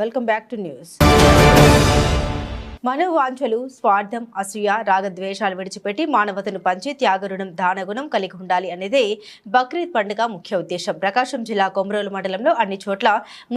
Welcome back to news. మనోవాంఛలు స్వార్థం అసూయ రాగద్వేషాలు విడిచిపెట్టి మానవతను పంచి త్యాగరుణం దానగుణం కలిగి ఉండాలి అనేదే బక్రీద్ పండుగ ముఖ్య ఉద్దేశం. ప్రకాశం జిల్లా కొమరోలు మండలంలో అన్ని చోట్ల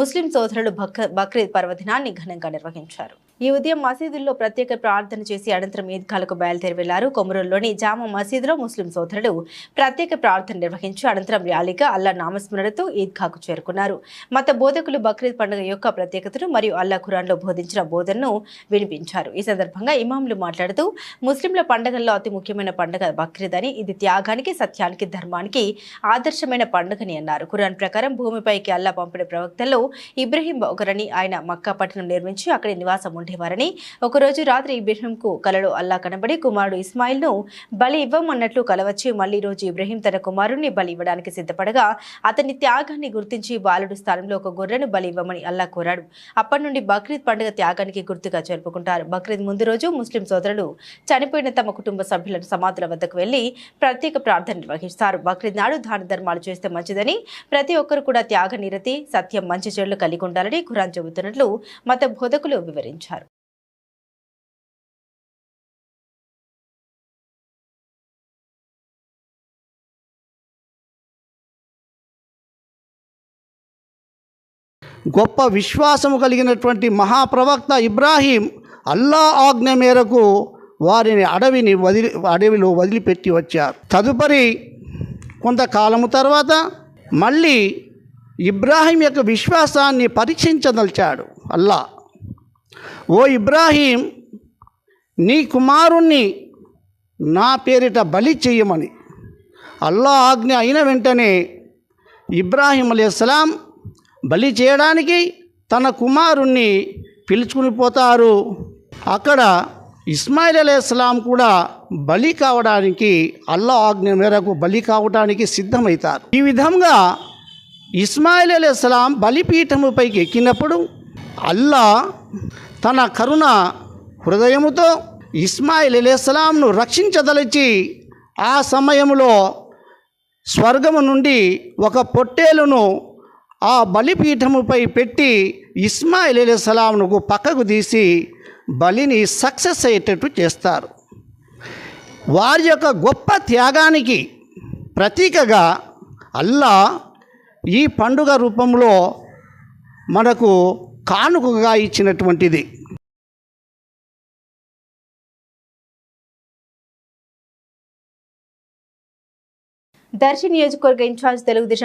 ముస్లిం సోదరులు బక్రీద్ పర్వదినాన్ని ఘనంగా నిర్వహించారు. ఈ ఉదయం మసీదుల్లో ప్రత్యేక ప్రార్థన చేసి అనంతరం ఈద్గాలకు బయలుదేరి వెళ్ళారు. కొమరోలులోని జామా మసీదులో ముస్లిం సోదరులు ప్రత్యేక ప్రార్థన నిర్వహించి అనంతరం ర్యాలీగా అల్లా నామస్మరణతో ఈద్గాకు చేరుకున్నారు. మత బోధకులు బక్రీద్ పండుగ యొక్క ప్రత్యేకతను మరియు అల్లా ఖురాన్లో బోధించిన బోధనను వినిపించారు. ఈ సందర్భంగా ఇమాంలు మాట్లాడుతూ ముస్లింల పండుగల్లో అతి ముఖ్యమైన పండుగ బక్రీద్ అని ఇది త్యాగానికి సత్యానికి ధర్మానికి ఆదర్శమైన పండుగని అన్నారు. ఖురాన్ ప్రకారం భూమిపైకి అల్లా పంపిన ప్రవక్తల్లో ఇబ్రహీం ఒకరని ఆయన మక్కా పట్టణం నిర్మించి అక్కడి నివాసం ఉండేవారని ఒకరోజు రాత్రి ఇబ్రహీంకు కలలో అల్లా కనబడి కుమారుడు ఇస్మాయిల్ను బలి ఇవ్వమన్నట్లు కలవచ్చి మళ్ళీ రోజు ఇబ్రహీం తన కుమారుణ్ణి బలి ఇవ్వడానికి సిద్ధపడగా అతని త్యాగాన్ని గుర్తించి బాలుడు స్థానంలో ఒక గొర్రెను బలి ఇవ్వమని అల్లా కోరాడు. అప్పటి నుండి బక్రీద్ పండుగ త్యాగానికి గుర్తుగా జరుపుకుంటారు బక్రీద్ ముందు రోజు ముస్లిం సోదరులు చనిపోయిన తమ కుటుంబ సభ్యులను సమాధుల వద్దకు వెళ్ళి ప్రత్యేక ప్రార్థన నిర్వహిస్తారు. బక్రీద్ నాడు దాన ధర్మాలు చేస్తే మంచిదని ప్రతి ఒక్కరు కూడా త్యాగ నిరతి సత్యం మంచి చెడులు కలిగి ఉండాలని ఖురాన్ చెబుతున్నట్లు మత బోధకులు వివరించారు. గొప్ప విశ్వాసము కలిగినటువంటి మహాప్రవక్త ఇబ్రాహీం అల్లా ఆజ్ఞ మేరకు వారిని అడవిని వదిలి అడవిలో వదిలిపెట్టి వచ్చారు. తదుపరి కొంతకాలము తర్వాత మళ్ళీ ఇబ్రాహీం యొక్క విశ్వాసాన్ని పరీక్షించదలిచాడు అల్లా. ఓ ఇబ్రాహీం నీ కుమారుణ్ణి నా పేరిట బలి చెయ్యమని అల్లా ఆజ్ఞ అయిన వెంటనే ఇబ్రాహీం అలైహిస్సలాం బలి చేయడానికి తన కుమారుణ్ణి పిలుచుకుని పోతారు. అక్కడ ఇస్మాయిల్ అలైహిస్సలాం కూడా బలి కావడానికి అల్లా ఆజ్ఞ మేరకు బలి కావడానికి సిద్ధమవుతారు ఈ విధంగా ఇస్మాయిల్ అలైహిస్సలాం బలిపీఠముపైకి ఎక్కినప్పుడు అల్లా తన కరుణ హృదయముతో ఇస్మాయిల్ అలైహిస్సలాంను రక్షించదలిచి ఆ సమయంలో స్వర్గము నుండి ఒక పొట్టేలును ఆ బలిపీఠముపై పెట్టి ఇస్మాయిల్ అలీస్లాంను పక్కకు తీసి బలిని సక్సెస్ అయ్యేటట్టు చేస్తారు. వారి యొక్క గొప్ప త్యాగానికి ప్రతీకగా అల్లా ఈ పండుగ రూపంలో మనకు కానుకగా ఇచ్చినటువంటిది. దర్శి నియోజకవర్గ ఇన్ఛార్జ్ తెలుగుదేశం